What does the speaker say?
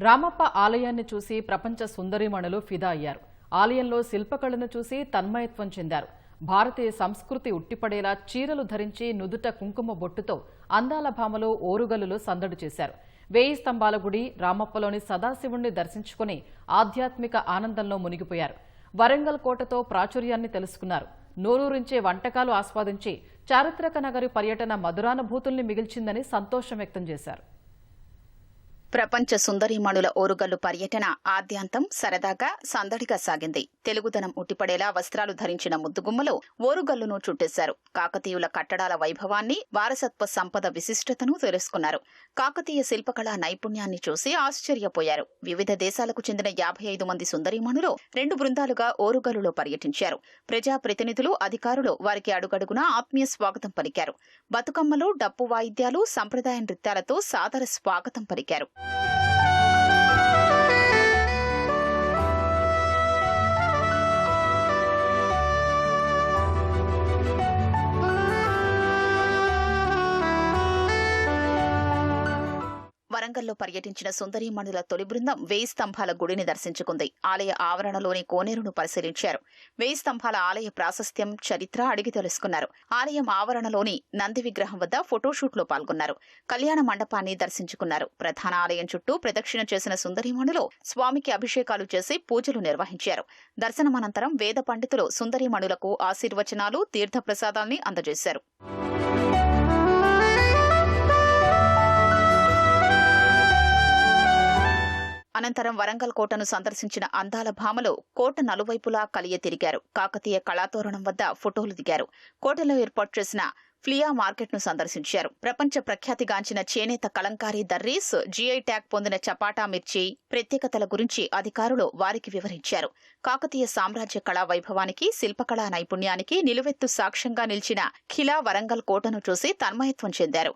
రామప్ప ఆలయాన్ని చూసి ప్రపంచ సుందరిమణులు ఫిదా అయ్యారు. ఆలయంలో శిల్పకళను చూసి తన్మయత్వం చెందారు. భారతీయ సంస్కృతి ఉట్టిపడేలా చీరలు ధరించి నుదుట కుంకుమ బొట్టుతో అందాల భామలో ఓరుగల్లులో సందడి చేశారు. వేయి స్తంభాల గుడి రామప్పలోని సదాశివుణ్ణి దర్శించుకుని ఆధ్యాత్మిక ఆనందంలో మునిగిపోయారు. వరంగల్ కోటతో ప్రాచుర్యాన్ని తెలుసుకున్నారు. నోరూరించే వంటకాలు ఆస్వాదించి చారిత్రక నగరి పర్యటన మధురానుభూతుల్ని మిగిల్చిందని సంతోషం వ్యక్తం చేశారు. ప్రపంచ సుందరీమణుల ఓరుగల్లు పర్యటన ఆద్యాంతం సరదాగా సందడిగా సాగింది. తెలుగుదనం ఉట్టిపడేలా వస్త్రాలు ధరించిన ముద్దుగుమ్మలు ఓరుగల్లును చుట్టేశారు. కాకతీయుల కట్టడాల వైభవాన్ని వారసత్వ సంపద విశిష్టతను తెలుసుకున్నారు. కాకతీయ శిల్పకళా నైపుణ్యాన్ని చూసి ఆశ్చర్యపోయారు. వివిధ దేశాలకు చెందిన యాభై ఐదు మంది సుందరీమణులు రెండు బృందాలుగా ఓరుగల్లులో పర్యటించారు. ప్రజాప్రతినిధులు అధికారులు వారికి అడుగడుగునా ఆత్మీయ స్వాగతం పలికారు. బతుకమ్మలు డప్పు వాయిద్యాలు సంప్రదాయ నృత్యాలతో సాదర స్వాగతం పలికారు. Thank you. వరంగల్లో పర్యటించిన సుందరీమణుల తొలి బృందం వేయి స్తంభాల గుడిని దర్శించుకుంది. ఆలయ ఆవరణలోని కోనేరును పరిశీలించారు. వేయి స్తంభాల ఆలయ ప్రాశస్త్యం చరిత్ర అడిగి తెలుసుకున్నారు. ఆలయం ఆవరణలోని నంది విగ్రహం వద్ద ఫోటోషూట్లో పాల్గొన్నారు. కళ్యాణ మండపాన్ని దర్శించుకున్నారు. ప్రధాన ఆలయం చుట్టూ ప్రదక్షిణ చేసిన సుందరీమణులు స్వామికి అభిషేకాలు చేసి పూజలు నిర్వహించారు. దర్శనమనంతరం వేద పండితులు సుందరీమణులకు ఆశీర్వచనాలు తీర్థప్రసాదాల్ని అందజేశారు. అనంతరం వరంగల్ కోటను సందర్శించిన అందాల భామలు కోట నలువైపులా కలియ తిరిగారు. కాకతీయ కళాతోరణం వద్ద ఫోటోలు దిగారు. కోటలో ఏర్పాటు చేసిన ఫ్లియా మార్కెట్ను సందర్శించారు. ప్రపంచ ప్రఖ్యాతిగాంచిన చేనేత కలంకారీ దర్రీస్ జీఐ ట్యాగ్ పొందిన చపాటా మిర్చి ప్రత్యేకతల గురించి అధికారులు వారికి వివరించారు. కాకతీయ సామ్రాజ్య కళా వైభవానికి శిల్పకళా నైపుణ్యానికి నిలువెత్తు సాక్ష్యంగా నిలిచిన ఖిలా వరంగల్ కోటను చూసి తన్మయత్వం చెందారు.